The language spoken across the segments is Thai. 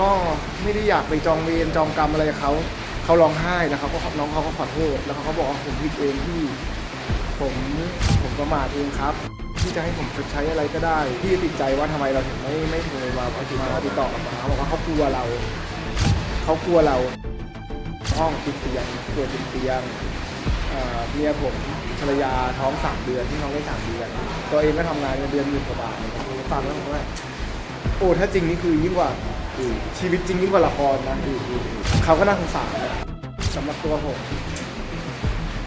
ก็ไม่ได้อยากไปจองเวรจองกรรมอะไรเขาเขาร้องไห้แล้วเขาก็น้องเขาก็ขอโทษแล้วเขาก็บอกว่าผมผิดเองที่ ผมผมประมาทเองครับ ที่จะให้ผมชดใช้อะไรก็ได้ที่ติดใจว่าทำไมเราถึงไม่ไม่โทรมามาติดต่อกับมาเขาบอกว่าเขากลัวเราเขากลัวเราห้องติดเตียงตัวติดเตียงเอ่อเมียผมภรรยาท้องสามเดือนที่น้องได้สามเดือน ตัวเองก็ทำงานเงินเดือนหมื่นกว่าบาทฟังแล้วผมว่าโอ้ถ้าจริงนี่คือยิ่งกว่า ชีวิตจริงยิ่งกว่าละครนะเขาก็น่าสงสารนะสำหรับตัวผม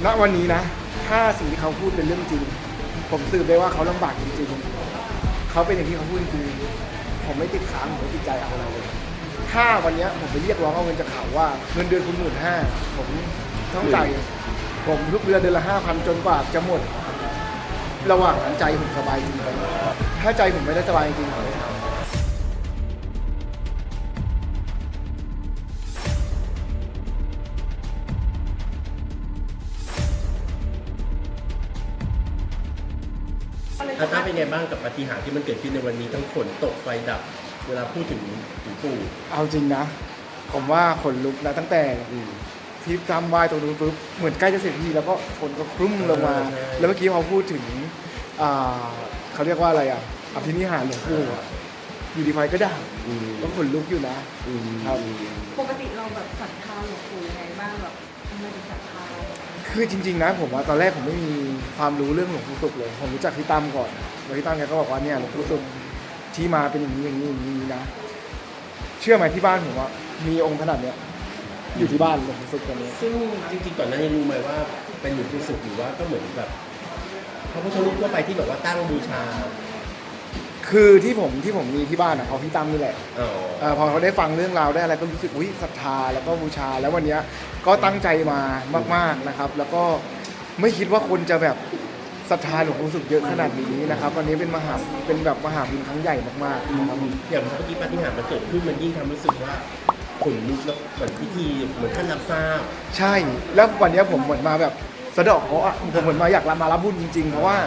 ณวันนี้นะ ถ้าสิ่งที่เขาพูดเป็นเรื่องจริง ผมสืบได้ว่าเขาลำบากจริงๆเขาเป็นอย่างที่เขาพูดจริงผมไม่ติดค้างผมไม่ติดใจเอาอะไรเลยถ้าวันนี้ผมไปเรียกร้องเอาเงินจากเขาว่าเงินเดือนคุณหมื่นห้าผมต้องจ่ายผมทุกเดือนเดือนละห้าพันจนกว่าจะหมด ระหว่างนั้นใจผมสบายจริงไหมถ้าใจผมไม่ได้สบายจริงผมไม่ทำ อาต้าเป็นไงบ้างกับปาฏิหาริย์ที่มันเกิดขึ้นในวันนี้ทั้งฝนตกไฟดับ เวลาพูดถึงถึงปู่เอาจริงนะ ผมว่าขนลุกนะตั้งแต่อืมที่ทำไหว้ตรงนู้นปุ๊บเหมือนใกล้จะเสร็จทีแล้วก็ฝนก็คลุ้มลงมาใช่แล้วเมื่อกี้พอพูดถึงอ่าเขาเรียกว่าอะไรอะอภินิหารหลวงปู่อะ อยู่ดีไฟก็ดับอืมก็ขนลุกอยู่นะ อืมครับ ปกติเราแบบศรัทธาหลวงปู่ยังไงบ้างแบบทำไมถึงศรัทธาคือจริงๆนะผมว่าตอนแรกผมไม่มีความรู้เรื่องหลวงปู่ศุกร์เลย ผมรู้จักพี่ตั้มก่อนแล้วพี่ตั้มแกก็บอกว่าเนี่ยหลวงปู่ศุกร์ที่มาเป็นอย่างนี้อย่างนี้อย่างนี้นะ เชื่อไหมที่บ้านผมว่ามีองค์ขนาดเนี้ยอยู่ที่บ้านหลวงปู่ศุกร์ตัวนี้ซึ่งจริงๆก่อนหน้านี้รู้ไหมว่าเป็นหลวงปู่ศุกร์หรือว่าก็เหมือนแบบพระพุทธรูปทั่วไปที่แบบว่าตั้งบูชา คือที่ผมที่ผมมีที่บ้านอะเพราะพี่ตั้มนี่แหละอ๋อเออพอเขาได้ฟังเรื่องราวได้อะไรก็รู้สึกอุ้ยศรัทธาแล้วก็บูชาแล้ววันเนี้ยก็ตั้งใจมามาก ๆนะครับ แล้วก็ไม่คิดว่าคนจะแบบศรัทธาหลวงปู่ศุกร์เยอะขนาดนี้นะครับวันนี้เป็นมหาเป็นแบบมหาบุญครั้งใหญ่มากๆนะครับ อย่างเมื่อกี้ปาฏิหาริย์มันเกิดขึ้นมันยิ่งทำรู้สึกว่าขนลุกแล้วเหมือนพิธีเหมือนท่านรับทราบ ใช่ แล้ววันเนี้ยผมเหมือนมาแบบสะเดาะเคราะห์อะผมเหมือนมาอยากมารับบุญจริงๆ เพราะว่า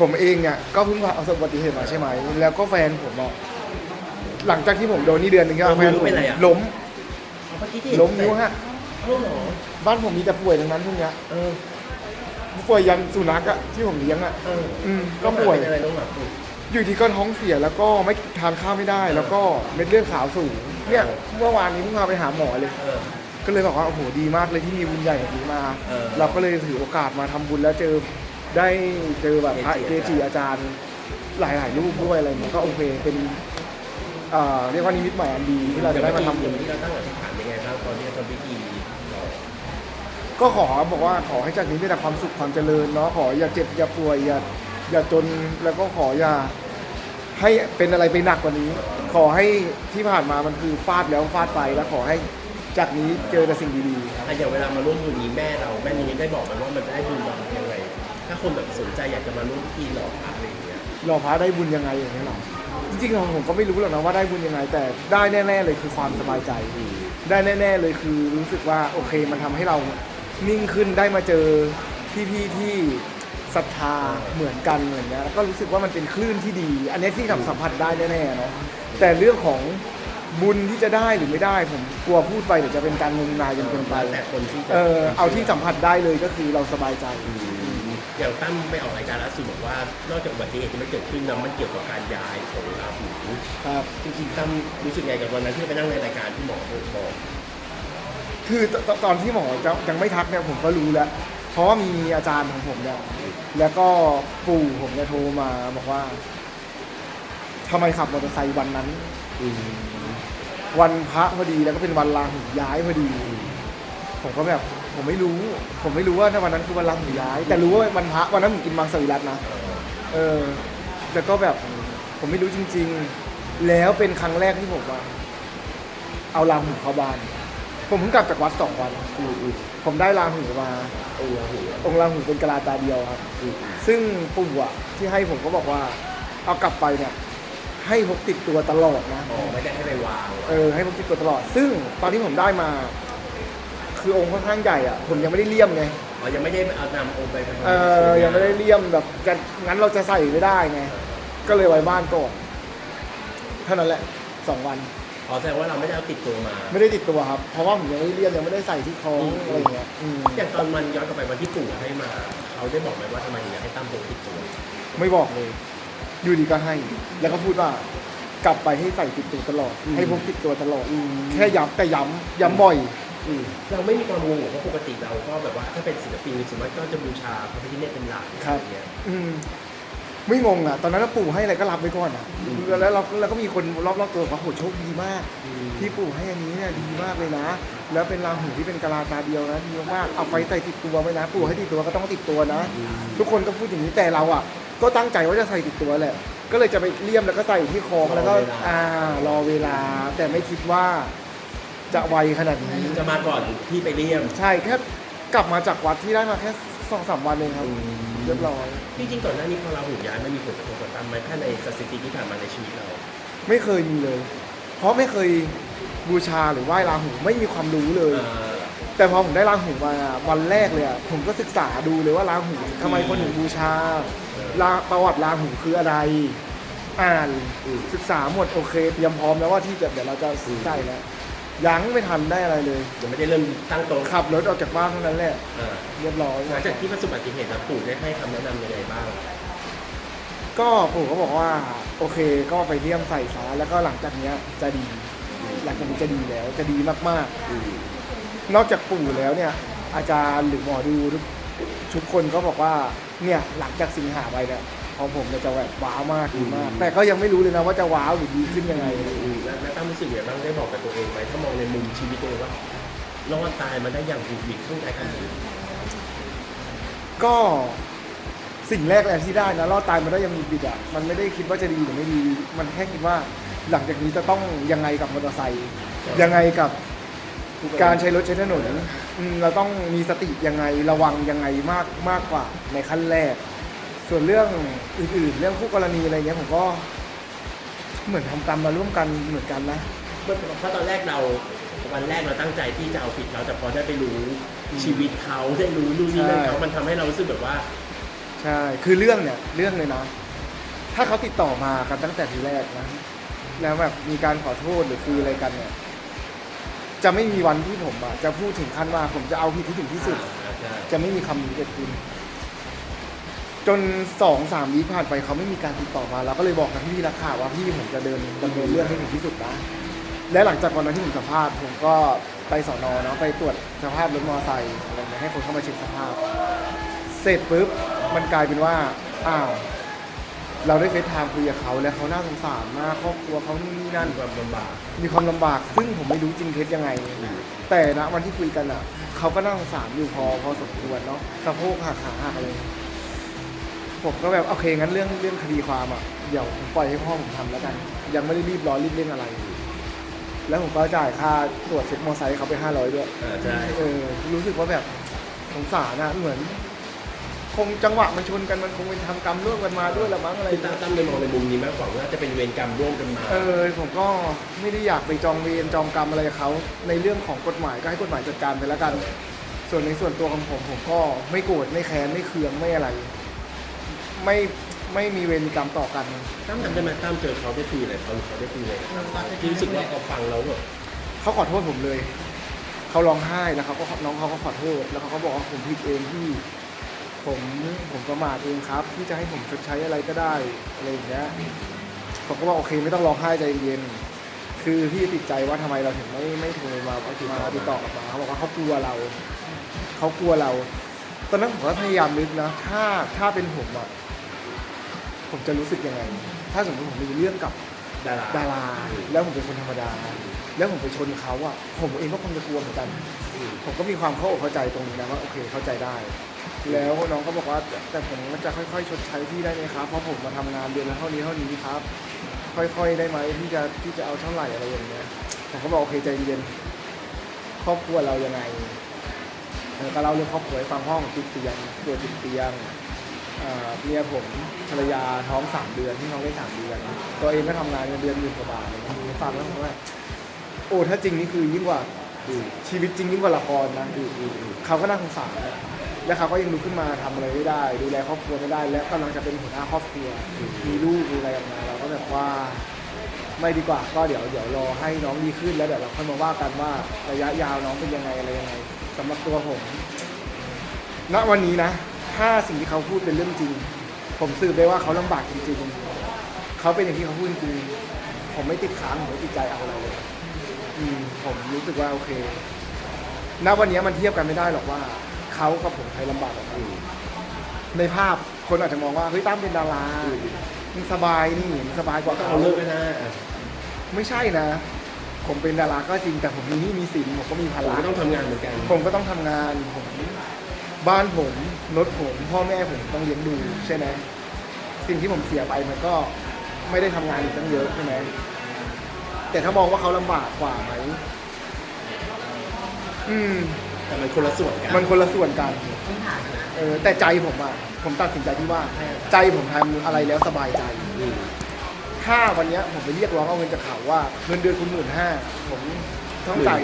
ผมเองเนี่ยก็เพิ่งประสบอุบัติเหตุมาใช่ไหม แล้วก็แฟนผมอะหลังจากที่ผมโดนนี่เดือนหนึ่งก็แฟนผมล้มเอาเมื่อกี้ที่ล้มนิ้วฮะเอ้าเหรอบ้านผมมีแต่ป่วยทั้งนั้นพวกเนี้ยเออป่วยยันสุนัขอะที่ผมเลี้ยงอะเอออืมก็ป่วย เป็นอะไรน้องหมาปู่อยู่ดีก็ท้องเสียแล้วก็ไม่ทานข้าวไม่ได้ แล้วก็เม็ดเลือดขาวสูงเนี่ยเมื่อวานนี้เพิ่งพาไปหาหมอเลย เออ ก็เลยบอกว่าโอ้โหดีมากเลยที่มีบุญใหญ่แบบนี้มา เออ เราก็เลยถือโอกาสมาทำบุญแล้วเจอ ได้เจอแบบพระเกเกจิจิอาจารย์หลายๆรูปด้วยอะไรเงี้ยก็โอเคเป็นเอ่อเรียกว่านิมิตใหม่อันดีที่เราจะได้มาทำบุญ ที่เราตั้งอธิษฐานยังไงบ้างตอนที่เราทำพิธีก็ขอบอกว่าขอให้จากนี้มีแต่ความสุขความเจริญเนาะขออย่าเจ็บอย่าป่วยอย่าอย่าจนแล้วก็ขออย่าให้เป็นอะไรไปหนักกว่านี้ ขอให้ที่ผ่านมามันคือฟาดแล้วฟาดไปแล้วขอให้จากนี้เจอแต่สิ่งดีๆครับอะอย่างเวลามาร่วมบุญนี้แม่เราแม่นี้ได้บอกไหมว่ามันจะได้บุญแบบยังไง ถ้าคนแบบสนใจอยากจะมาร่วมพิธีหล่อพระอะไรอย่างเงี้ยรอพระได้บุญยังไงอย่างนี้ยหรอจริงๆผมก็ไม่รู้หรอกนะว่าได้บุญยังไง แต่ได้แน่ ๆ เลยคือความสบายใจ ได้แน่ ๆ เลยคือรู้สึกว่าโอเคมันทำให้เรานิ่งขึ้นได้มาเจอพี่ๆที่ศรัทธาเหมือนกันเหมือนเนี้ยแล้วก็รู้สึกว่ามันเป็นคลื่นที่ดี อันนี้ที่สัมผัสได้แน่ๆเนาะแต่เรื่องของบุญที่จะได้หรือไม่ได้ผมกลัวพูดไปเดี๋ยวจะเป็นการงมงายจนเกินไปแต่คนที่จะเออเอาที่สัมผัสได้เลยก็คือเราสบายใจ อย่างตั้มไปออกรายการล่าสุดบอกว่านอกจากอุบัติเหตุที่มันเกิดขึ้นนะมันเกี่ยวกับการย้ายของราหูครับจริงๆตั้มรู้สึกไงกับวันนั้นที่ไปนั่งในรายการที่หมอบอกคือตตตอนที่หมอจะยังไม่ทักเนี่ยผมก็รู้แล้ว เพราะว่ามีอาจารย์ของผมเนี่ยแล้วก็ปู่ผมเนี่ยโทรมาบอกว่าทำไมขับมอเตอร์ไซค์วันนั้นวันพระพอดีแล้วก็เป็นวันลาหูย้ายพอดี ผมก็แบบ ผมไม่รู้ ผมไม่รู้ว่าในวันนั้นคือวันลาหูย้าย แต่รู้ว่าวันพระวันนั้นผมกินมังสวิรัตนะเออแล้วก็แบบผมไม่รู้จริง ๆ แล้วเป็นครั้งแรกที่ผมว่า เอาลาหูเข้าบ้าน ผมเพิ่งกลับจากวัดสองวันผมได้ลาหูมาโอ้โหองค์ลาหูเป็นกะลาตาเดียวครับซึ่งปู่อะที่ให้ผมก็บอกว่า เอากลับไปเนี่ย ให้พกติดตัวตลอดนะอ๋อไม่ได้ให้ไปวางเออให้พกติดตัวตลอด ซึ่งตอนที่ผมได้มา คือองค์ค่อนข้างใหญ่อะผมยังไม่ได้เลี่ยมไงอ๋อยังไม่ได้เอานำองค์ไปเออยังไม่ได้เลี่ยมแบบจะงั้นเราจะใส่ไม่ได้ไงก็เลยไว้บ้านก่อนเท่านั้นแหละสองวันอ๋อแสดงว่าเราไม่ได้เอาติดตัวมา ไม่ได้ติดตัวครับ เพราะว่าผมยังไม่ได้เรียนยังไม่ได้ใส่ที่คล้องอะไรอย่างเงี้ยอืมอย่างตอนมันย้อนกลับไปวันที่ปู่ให้มาเขาได้บอกไหมว่าทำไมถึงอยากให้ตั้มพกติดตัว ไม่บอกเลย อยู่ดีก็ให้ แล้วก็พูดว่ากลับไปให้ใส่ติดตัวตลอด ให้พกติดตัวตลอด แค่ย้ำแต่ย้ำย้ำบ่อยอืม เราไม่มีความงงหรอกเพราะปกติเราก็แบบว่าถ้าเป็นศิลปินสมมติก็จะบูชาพระพิฆเนศเป็นหลักครับอะไรเงี้ยอืมไม่งงอะ ตอนนั้นนะปู่ให้อะไรก็รับไว้ก่อนอะอืมแล้วเราแล้วก็มีคนรอบๆตัวบอกว่าโหโชคดีมากอืมที่ปู่ให้อันนี้เนี่ยดีมากเลยนะ แล้วเป็นราหูที่เป็นกะลาตาเดียวนะดีมากๆเอาไปใส่ติดตัวไว้นะ ปู่ให้ติดตัวก็ต้องติดตัวนะ ทุกคนก็พูดอย่างนี้แต่เราอะ ก็ตั้งใจว่าจะใส่ติดตัวแหละ ก็เลยจะไปเลี่ยมแล้วก็ใส่ที่คอแล้วก็อ่ารอเวลาแต่ไม่คิดว่า จะไวขนาดนี้ จะมาก่อนที่ไปเลี่ยมใช่แค่กลับมาจากวัดที่ได้มาแค่สองสามวันเองครับเรียบร้อยจริงๆก่อนหน้านี้พอเราหูย้ายไม่มีผลกระทบกับตั้มไหมถ้าในสถิติที่ผ่านมาในชีวิตเรา ไม่เคยมีเลย เพราะไม่เคยบูชาหรือไหว้ราหูไม่มีความรู้เลยอ่าแต่พอผมได้ราหูมาวันแรกเลยอะผมก็ศึกษาดูเลยว่าราหูทำไมคนถึงบูชาราประวัติราหูคืออะไร อ่านศึกษาหมดโอเคเตรียมพร้อมแล้วว่าที่จะเดี๋ยวเราจะใส่แล้ว ยังไม่ทันได้อะไรเลย ยังไม่ได้เริ่มตั้งโต๊ะขับรถออกจากบ้านเท่านั้นแหละอ่าเรียบร้อยหลังจากที่ประสบอุบัติเหตุแล้วปู่ได้ให้คำแนะนำยังไงบ้าง ก็ปู่ก็บอกว่า โอเคก็ไปเลี่ยมใส่ซะแล้วก็หลังจากเนี้ยจะดี หลังจากนี้จะดีแล้วจะดีมากๆนอกจากปู่แล้วเนี่ย อาจารย์หรือหมอดูทุกทุกคนก็บอกว่าเนี่ยหลังจากสิงหาไปเนี่ย ของผมเนี่ยจะแบบว้าวมากดีมาก แต่ก็ยังไม่รู้เลยนะว่าจะว้าวหรือดีขึ้นยังไง อืมแล้วแล้วตั้มรู้สึกยังไงบ้างได้บอกกับตัวเองไหมถ้ามองในมุมชีวิตตัวเองว่ารอดตายมาได้อย่างบุดหวิดขึ้นใจขนาดนี้ก็สิ่งแรกเลยที่ได้นะรอดตายมาได้ยังมีบิดอะมันไม่ได้คิดว่าจะดีหรือไม่ดี มันแค่คิดว่าหลังจากนี้จะต้องยังไงกับมอเตอร์ไซค์ยังไงกับการใช้รถใช้ถนนอืมเราต้องมีสติยังไงระวังยังไงมากมากกว่าในขั้นแรก ส่วนเรื่องอื่นๆ เรื่องคู่กรณีอะไรเงี้ยผมก็ เหมือนทำกรรมมาร่วมกันเหมือนกันนะเพราะตอนแรกเราวันแรกเราตั้งใจที่จะเอาผิดเขาแต่พอได้ไปรู้ชีวิตเขาได้รู้นู่นนี่นั่นใช่เขามันทำให้เรารู้สึกแบบว่า ใช่ คือเรื่องเนี่ยเรื่องเลยนะ ถ้าเขาติดต่อมากันตั้งแต่ทีแรกนะ แล้วแบบมีการขอโทษหรือคุยอะไรกันเนี่ย จะไม่มีวันที่ผมอะจะพูดถึงขั้นว่าผมจะเอาผิดที่ถึงที่สุดอ่าใช่จะไม่มีคำนี้เกิดขึ้น จนสองสามวิผ่านไปเขาไม่มีการติดต่อมาเราก็เลยบอกกับพี่นักข่าวว่าพี่ผมจะเดินดำเนินเรื่องให้ถึงที่สุดนะและหลังจากวันนั้นที่ผมสัมภาษณ์ผมก็ไปสอนอเนาะไปตรวจสภาพรถมอเตอร์ไซค์อะไรเงี้ยให้คนเข้ามาเช็คสภาพ เสร็จปุ๊บมันกลายเป็นว่าอ้าวเราได้เฟซไทม์คุยกับเขาแล้วเขาน่าสงสารมากครอบครัวเขานี่นี่นั่นความลำบาก มีความลำบาก ซึ่งผมไม่รู้จริงเท็จยังไง แต่นะวันที่คุยกันอะเขาก็น่าสงสารอยู่พอพอสมควรเนาะสะโพกหักขาหักอะไร ผมก็แบบโอเคงั้นเรื่องเรื่องคดีความอะเดี๋ยวผมปล่อยให้พ่อผมทำแล้วกัน ยังไม่ได้รีบร้อนรีบเร่งอะไร แล้วผมก็จ่ายค่าตรวจเช็คมอเตอร์ไซค์เขาไปห้าร้อยด้วยอ่าใช่เออรู้สึกว่าแบบสงสารนะเหมือน คงจังหวะมันชนกันมันคงเป็นทำกรรมร่วมกันมาด้วยละมั้งอะไรคือตั้มตั้มเลยมองในมุมนี้มากกว่าว่าจะเป็นเวรกรรมร่วมกันมา เออผมก็ไม่ได้อยากไปจองเวรจองกรรมอะไรกับเขา ในเรื่องของกฎหมายก็ให้กฎหมายจัดการไปแล้วกัน ส่วนในส่วนตัวของผมผมก็ไม่โกรธไม่แค้นไม่เคืองไม่อะไร ไม่ไม่มีเวรมีกรรมต่อกัน ตั้มจำได้ไหมตั้มเจอเขาได้คุยอะไรเขาหรือเขาได้คุยอะไรกับตั้มที่รู้สึกว่าเขาฟังแล้วแบบเขาขอโทษผมเลย เขาร้องไห้แล้วเขาก็น้องเขาก็ขอโทษ แล้วเขาก็บอกว่าผมผิดเองที่ ผมผมประมาทเองครับ ที่จะให้ผมชดใช้อะไรก็ได้อะไรอย่างเงี้ยผมก็บอกโอเคไม่ต้องร้องไห้ใจเย็น คือพี่ติดใจว่าทำไมเราถึงไม่ไม่โทรมามาติดต่อกลับมาเขาบอกว่าเขากลัวเรา เขากลัวเรา ตอนนั้นผมก็พยายามนึกนะ ถ้าถ้าเป็นผมอะผมจะรู้สึกยังไง ถ้าสมมติผมมีเรื่องกับดาราดารา แล้วผมเป็นคนธรรมดา แล้วผมไปชนเขาอะผมเองก็คงจะกลัวเหมือนกัน ผมก็มีความเข้าอกเข้าใจตรงนี้นะว่าโอเคเข้าใจได้ แล้วน้องก็บอกว่าแต่แต่ผมก็จะค่อยๆ ชดใช้พี่ได้ไหมครับ เพราะผมมาทำงานเดือนละเท่านี้เท่านี้ครับ ค่อยๆได้ไหมที่จะที่จะเอาเท่าไหร่อะไรอย่างเงี้ยผมก็บอกโอเคใจเย็นครอบครัวเรายังไงเออ ก็เล่าเรื่องครอบครัวให้ฟังห้องติดเตียงตัวติดเตียงเมียผมภรรยาท้องสามเดือนที่น้องได้สามเดือน ตัวเองก็ทำงานเงินเดือนหมื่นกว่าบาทเงี้ยฟังแล้วผมว่าโอ้ถ้าจริงนี่คือยิ่งกว่าชีวิตจริงยิ่งกว่าละครนะอือเขาก็น่าสงสารแล้วเขาก็ยังลุกขึ้นมาทำอะไรไม่ได้ ดูแลครอบครัวไม่ได้ และกำลังจะเป็นหัวหน้าครอบครัวมีลูกมีอะไรออกมาเราก็แบบว่า ไม่ดีกว่าก็เดี๋ยวเดี๋ยวรอให้น้องดีขึ้นแล้วเดี๋ยวเราค่อยมาว่ากันว่าระยะยาวน้องเป็นยังไงอะไรยังไงสำหรับตัวผมณวันนี้นะ ถ้าสิ่งที่เขาพูดเป็นเรื่องจริง ผมสืบได้ว่าเขาลำบากจริงๆเขาเป็นอย่างที่เขาพูดจริงผมไม่ติดค้างผมไม่ติดใจเอาอะไรเลยอืมผมรู้สึกว่าโอเค ณวันนี้มันเทียบกันไม่ได้หรอกว่าเขากับผมใครลำบากกว่ากันในภาพคนอาจจะมองว่าเฮ้ยตั้มเป็นดารา มันสบายนี่มันสบายกว่าก็เขาเอาเลิกไม่ได้อะไม่ใช่นะ ผมเป็นดาราก็จริงแต่ผมมีหนี้มีสินผมก็มีภาผมระ ก็ต้องทำงานเหมือนกันผมก็ต้องทำงานผมบ้านผมรถผมพ่อแม่ผมต้องเลี้ยงดูใช่ไหมสิ่งที่ผมเสียไปมันก็ไม่ได้ทำงานอีกตั้งเยอะใช่ไหมแต่ถ้ามองว่าเขาลำบากกว่าไหมอืม แต่มันคนละส่วนกัน มันคนละส่วนกันเออแต่ใจผมอะผมตัดสินใจที่ว่า ใจผมทำอะไรแล้วสบายใจ อืมถ้าวันเนี้ยผมไปเรียกร้องเอาเงินจากเขาว่าเงินเดือนคุณหมื่นห้าผมต้องจ่าย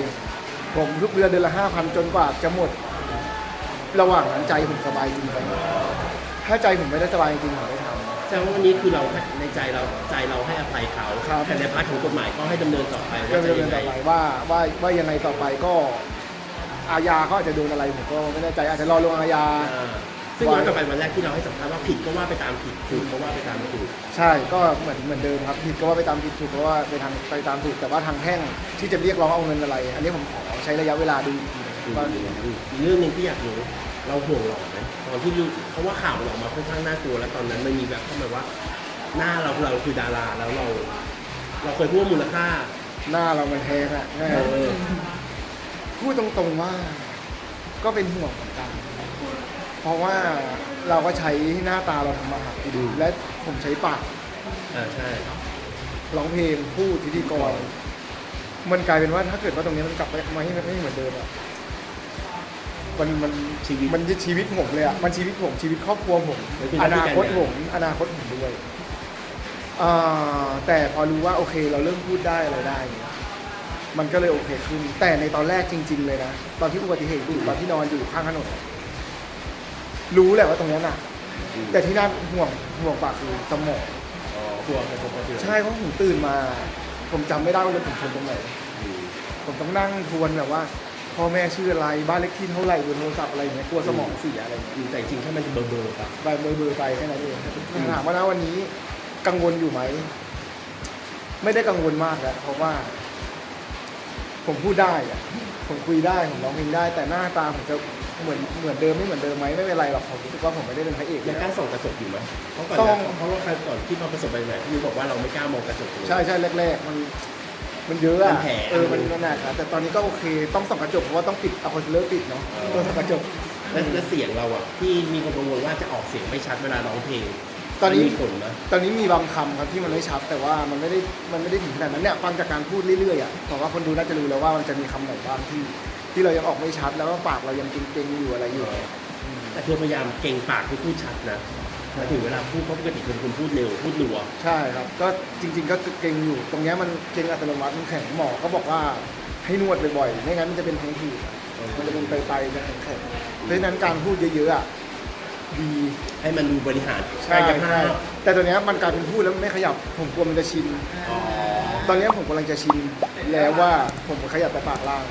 ผมทุกเดือนเดือนละห้าพันจนกว่าจะหมด ระหว่างนั้นใจผมสบายจริงไหมถ้าใจผมไม่ได้สบายจริงผมไม่ท แต่ว่าวันนี้คือเราให้ในใจเราใจเราให้อภัยเขาครับแต่ในพาร์ทของกฎหมายก็ให้ดำเนินต่อไปำก็ว่าจะจะเดิยันงไง ต่อไปว่าว่าว่ายังไงต่อไปก็ อาญาเขาอาจจะโดนอะไรผมก็ไม่แน่ใจอาจจะรอลงอาญาอ่าซึ่งย้อนกลับไปวันแรกที่เราให้สัมภาษณ์ว่าผิดก็ว่าไปตามผิดถูกก็ว่าไปตามถูก ใช่ก็เหมือนเหมือนเดิมครับผิดก็ว่าไปตามผิดถูกก็ว่าไปทางไปตามถูกแต่ว่าทางแพ่งที่จะเรียกร้องเอาเงินอะไร อันนี้ผมขอใช้ระยะเวลาดูอีกทีหนึ่งว่าอีกเรื่องหนึ่งที่อยากรู้เราห่วงหล่อไหมตอนที่รู้เพราะว่าข่าวมันออกมาค่อนข้างน่ากลัวแล้วตอนนั้นมันมีแบบเข้ามาว่า หน้าเราเราคือดาราแล้วเรา เราเคยพูดว่ามูลค่าหน้าเรามันแพงอะใช่ไหมเออ พูดตรงๆว่าก็เป็นห่วงเหมือนกัน เพราะว่าเราก็ใช้หน้าตาเราทำมาหากินและผมใช้ปากอ่าใช่ร้องเพลงพูดพิธีกร มันกลายเป็นว่าถ้าเกิดว่าตรงนี้มันกลับไปมาให้มันไม่เหมือนเดิมอะมันมันชีวิตมันจะชีวิตผมเลยอะมันชีวิตผมชีวิตครอบครัวผมมันคืออหน้านาที่คตการงานผมอนาคตผมด้วยอ่าแต่พอรู้ว่าโอเคเราเริ่มพูดได้อะไรได้เนี่ย มันก็เลยโอเคขึ้น แต่ในตอนแรกจริง ๆ เลยนะ ตอนที่อุบัติเหตุอยู่ตอนที่นอนอยู่ข้างถนนอะรู้แหละว่าตรงนี้น่ะแต่ที่น่าห่วงห่วงปากคือสมองอ๋อกลัวกระทบกระเทือนใช่เพราะผมตื่นมา ผมจำไม่ได้ว่ารถผมชนตรงไหนอืมผมต้องนั่งทวนแบบว่าพ่อแม่ชื่ออะไรบ้านเลขที่เท่าไหร่เบอร์โทรศัพท์อะไรอย่างเงี้ยกลัวสมองเสียอะไรอย่างเงี้ยแต่จริงๆถ้ามันจะเบลอๆไปไปเบอร์เบอร์ไปแค่นั้นเองถามว่านะวันนี้กังวลอยู่ไหมไม่ได้กังวลมากแล้วเพราะว่า ผมพูดได้อะผมคุยได้ผมร้องเพลงได้ แต่หน้าตาผมจะเหมือนเหมือนเดิมไม่เหมือนเดิมไหมไม่เป็นไรหรอกผมรู้สึกว่าผมไม่ได้เป็นพระเอกยังกนะล้าส่องกระจกอยู่ไหมเพราะก่อนส่องนะเพราะว่าใครก่อนที่มาประสบปัญหาพี่บอกว่าเราไม่กล้ามองกระจกเลย ใช่ใช่แรกๆมันมันเยอะอะมันแผลเออมันมันหนักอะแต่ตอนนี้ก็โอเคต้องส่องกระจกเพราะว่าต้องปิดเอาคอนซีลเลอร์ปิดเนาะตัวส่องกระจก และและเสียงเราอะที่มีคนกังวลว่าจะออกเสียงไม่ชัดเวลาร้องเพลง ตอนนี้มัมีผลนะตอนนี้มีบางคำครับที่มันไม่ชัดแต่ว่ามันไม่ได้มันไม่ได้ถึงขนาดนั้นเนี่ยฟังจากการพูดเรื่อยๆอะผมว่าคนดูน่าจะรู้แล้วว่ามันจะมีคำไหนบ้างที่ ที่เรายังออกไม่ชัดแล้วก็ปากเรายังเก่งๆอยู่อะไรอยู่แต่เธอพยายามเก่งปากให้พูดชัดนะหมายถึงเวลาพูดเพราะปกติคนคนพูดเร็วพูดรัว ใช่ครับ ก็จริง ๆ ก็เก่งอยู่ ตรงเนี้ยมันเก่งอัตโนมัติมันแข็งหมอก็บอกว่าให้นวดบ่อยๆไม่งั้นมันจะเป็นพังผืดมันจะเป็นไตๆจะแข็งๆเพราะฉะนั้นการพูดเยอะๆอะ ดี ให้มันดูบริหารใช่กายภาใช่พแต่ตัวเนี้ยมันกลายเป็นพูดแล้วมันไม่ขยับ ผมกลัวมันจะชิน อ๋อตอนเนี้ยผมกำลังจะชินแล้วว่าผมขยับแต่ปากล่าง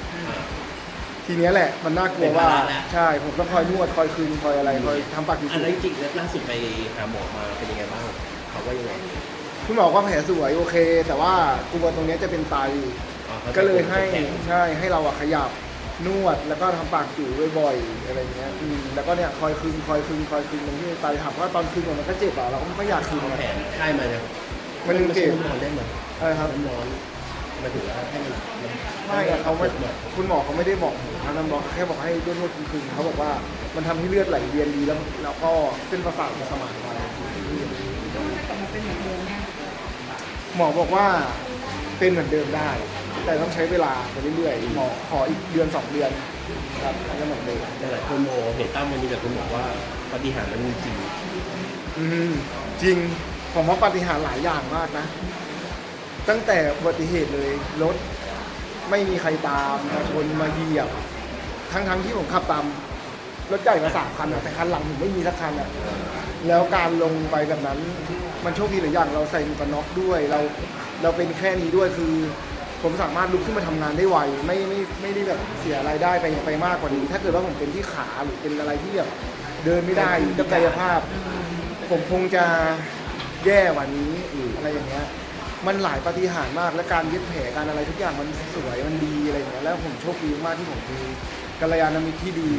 ทีเนี้ยแหละมันน่ากลัวว่า ใช่ผมต้องคอยนวดคอยคืนคอยอะไรคอยทำปากอยู่อันนั้นจริงๆแล้วล่าสุดไปหาหมอมาเป็นยังไงบ้างเขาว่ายังไงคุณหมอก็แผลสวยโอเค แต่ว่ากลัวตรงเนี้ยจะเป็นไต อ๋อขาก็เลยให้แข็งใช่ให้เราอะขยับ นวดแล้วก็ทำปากจู่บ่อยๆอะไรเงี้ยอืมแล้วก็เนี่ยคอยคืนคอยคืนคอยคืนตรงที่ไตถามว่าตอนคืนมันก็เจ็บอะเราก็ไม่ค่อยอยากคืนเอานะแผนค่ายมาเนี่ยมันยังเจ็บนอนได้ไหมใช่ครับน้ำร้อนหมายถึงว่าให้มันไม่อะเขาไม่หน่อยคุณหมอเขาไม่ได้บอกทางน้ำร้อนเขาแค่บอกให้ด้วยนวดคืนๆเขาบอกว่ามันทำให้เลือดไหลเวียนดีแล้ว แล้วก็เส้นประสาทมันสมานไว้ต้องจะกลับมาเป็นเหมือนเดิมแน่หมอบอกว่าเป็นเหมือนเดิมได้ แต่ต้องใช้เวลาไปเรื่อยๆหมอขออีกเดือนสองเดือนครับแล้วก็หมือนเดิมหลายคนโมเห็นตั้มวันนี้แต่คนบอกว่าปฏิหารมันมีจริงอืมจริงผมว่าปฏิหารหลายอย่างมากนะ ตั้งแต่อุบัติเหตุเลยรถไม่มีใครตามมาชนมาเหยียบ ทั้งๆที่ผมขับตามรถใหญ่มาสามคันอะแต่คันหลังผมไม่มีสักคันอะแล้วการลงไปแบบนั้น มันโชคดีหลายอย่างเราใส่หมวกกันน็อกด้วยเรา เราเป็นแค่นี้ด้วยคือ ผมสามารถลุกขึ้นมาทำงานได้ไวไม่ไม่ไม่ได้แบบเสียรายได้ไปไปมากกว่านี้ ถ้าเกิดว่าผมเป็นที่ขาหรือเป็นอะไรที่แบบเดินไม่ได้หรือต้องกายภาพ ผมคงจะแย่กว่านี้อะไรอย่างเงี้ยมันหลายปาฏิหารย์มากและการเย็บแผลการอะไรทุกอย่างมันสวยมันดีอะไรอย่างเงี้ยแล้วผมโชคดีมากที่ผมมีกัลยาณมิตรที่ดี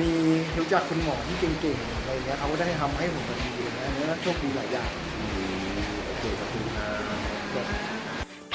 มีรู้จักคุณหมอที่เก่งๆอะไรอย่างเงี้ยเขาก็ได้ทำให้ผมมันดีอะไรอย่างเงี้ยอันนี้โชคดีหลายอย่างโอเคขอบคุณครับ